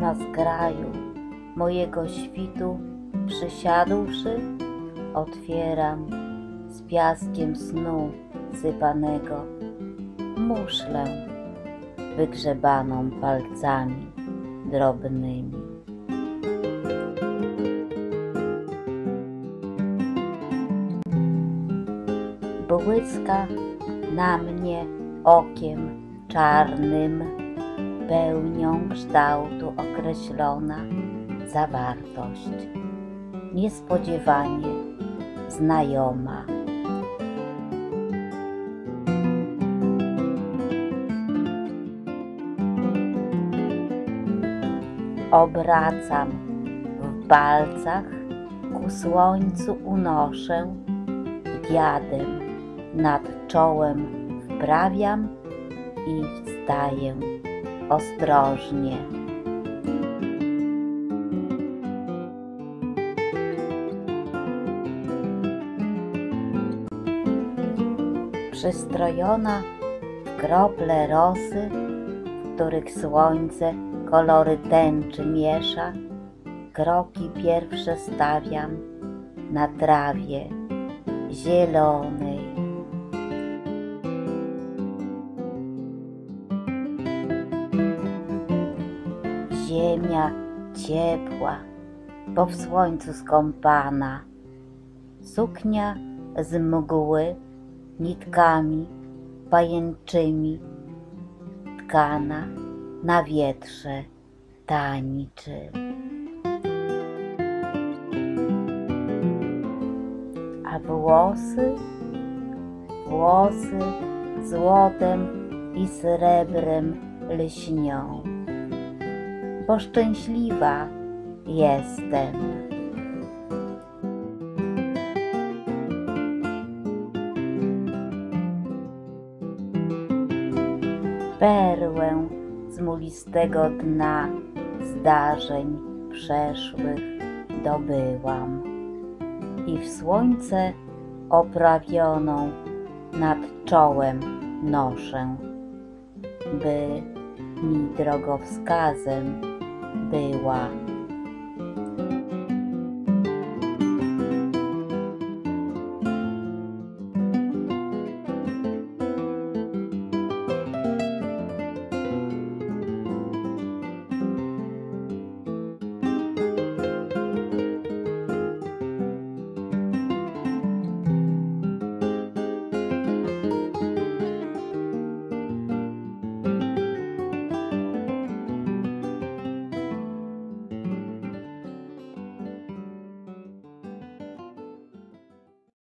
Na skraju mojego świtu przysiadłszy, otwieram z piaskiem snu sypanego muszlę wygrzebaną palcami drobnymi. Błyska na mnie okiem czarnym, pełnią kształtu określona zawartość, niespodziewanie znajoma. Obracam w palcach, ku słońcu unoszę, diadem nad czołem wprawiam i wstaję ostrożnie. Przystrojona w krople rosy, w których słońce kolory tęczy miesza, kroki pierwsze stawiam na trawie zielonej. Ziemia ciepła, bo w słońcu skąpana, suknia z mgły nitkami pajęczymi tkana na wietrze tańczy. A włosy, włosy złotem i srebrem lśnią, bo szczęśliwa jestem. Perłę z mulistego dna zdarzeń przeszłych dobyłam i w słońce oprawioną nad czołem noszę, by mi drogowskazem Về.